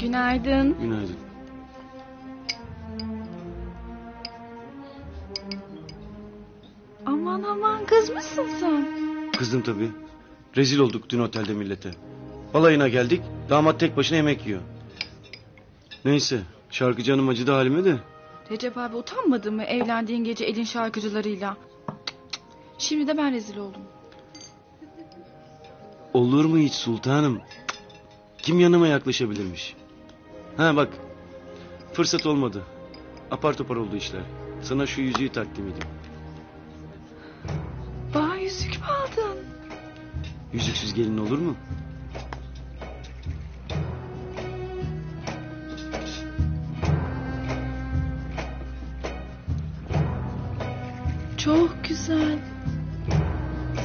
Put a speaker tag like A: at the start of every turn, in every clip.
A: Günaydın.
B: Günaydın.
A: Aman aman kızmışsın sen.
B: Kızdım tabii. Rezil olduk dün otelde millete. Balayına geldik. Damat tek başına yemek yiyor. Neyse. Şarkıcı hanım acıdı halime de.
A: Recep abi utanmadı mı evlendiğin gece elin şarkıcılarıyla? Şimdi de ben rezil oldum.
B: Olur mu hiç sultanım? Kim yanıma yaklaşabilirmiş? Ha bak. Fırsat olmadı. Apar topar oldu işler. Sana şu yüzüğü takdim edeyim.
A: Bana yüzük mü aldın?
B: Yüzüksüz gelin olur mu?
A: Çok güzel.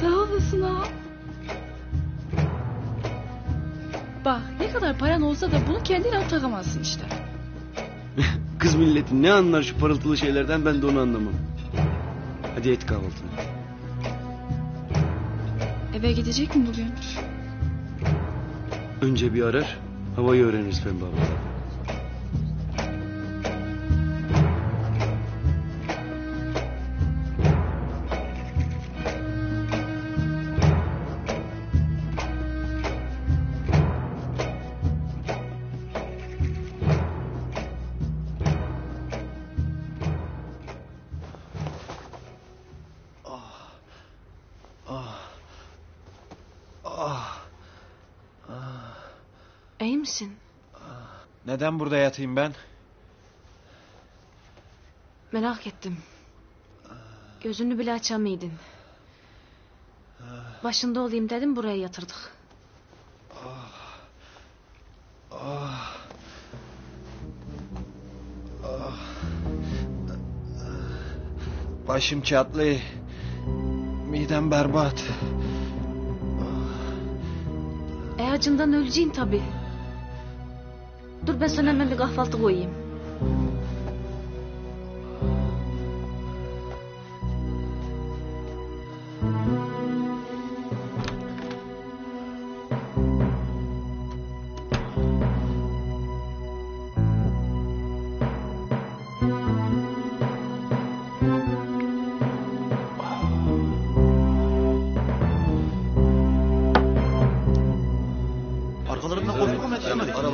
A: Sağ olasın ha. Kadar paran olsa da bunu kendine takamazsın işte.
B: Kız milleti ne anlar şu parıltılı şeylerden ben de onu anlamam. Hadi et kahvaltını.
A: Eve gidecek mi bugün?
B: Önce bir arar, havayı öğreniriz Pembe abla.
C: İyi misin?
D: Neden burada yatayım ben?
C: Merak ettim. Gözünü bile açamaydın. Başında olayım dedim buraya yatırdık.
D: Başım çatlı. Midem berbat.
C: Acından öleceğim tabii. Dur ben sana hemen bir kahvaltı koyayım.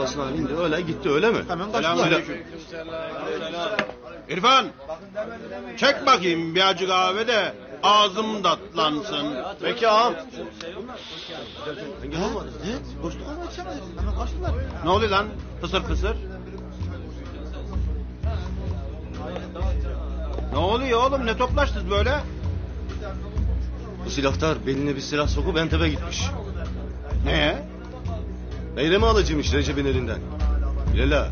B: Arabasına bindi öyle gitti öyle mi?
E: Hemen kaçtılar. İrfan. Çek bakayım bir acı kahve de ağzım tatlansın.
B: Peki ağam.
E: Ne? Hemen kaçtılar. Ne oluyor lan? Fısır fısır. Ne oluyor oğlum? Ne toplaştınız böyle?
B: Bu silahtar beline bir silah sokup Entep'e gitmiş.
E: Neye?
B: Meyremi alacıymış Recep'in elinden. Bilela.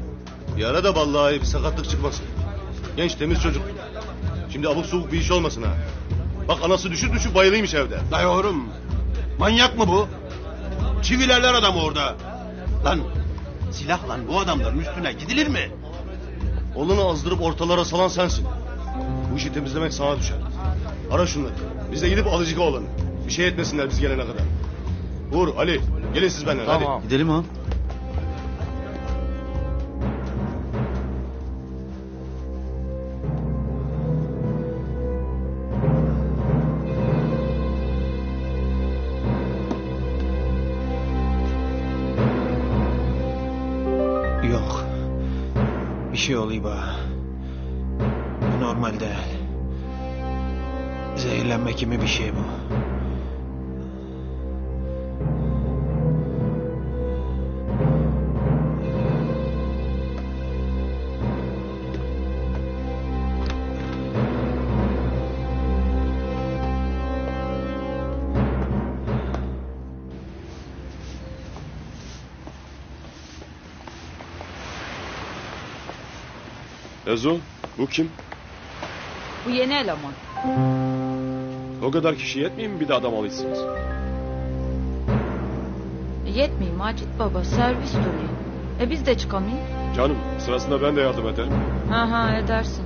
B: Bir ara da vallahi bir sakatlık çıkmasın. Genç temiz çocuk. Şimdi abuk subuk bir iş olmasın ha. Bak anası düşüp düşüp bayılıymış evde.
E: Dayı oğlum. Manyak mı bu? Çivilerler adam orada. Lan silahla bu adamların üstüne gidilir mi?
B: Oğlunu azdırıp ortalara salan sensin. Bu işi temizlemek sana düşer. Ara şunları. Biz de gidip alıcık olalım. Bir şey etmesinler biz gelene kadar. Uğur, Ali gelin siz benden hadi. Gidelim ağam.
D: Yok. Bir şey oluyor bana. Bu normal değil. Zehirlenme gibi bir şey bu.
F: Ezo, bu kim?
G: Bu yeni eleman.
F: O kadar kişi yetmiyor mi bir de adam alıyorsunuz?
G: Yetmiyor Macit baba servis duruyor. E biz de çıkamayız.
F: Canım, sırasında ben de yardım ederim.
G: Ha ha edersin.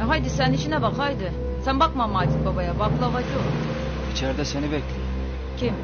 G: E haydi sen işine bak haydi. Sen bakma Macit babaya baklavacı o.
D: İçeride seni bekliyor.
G: Kim?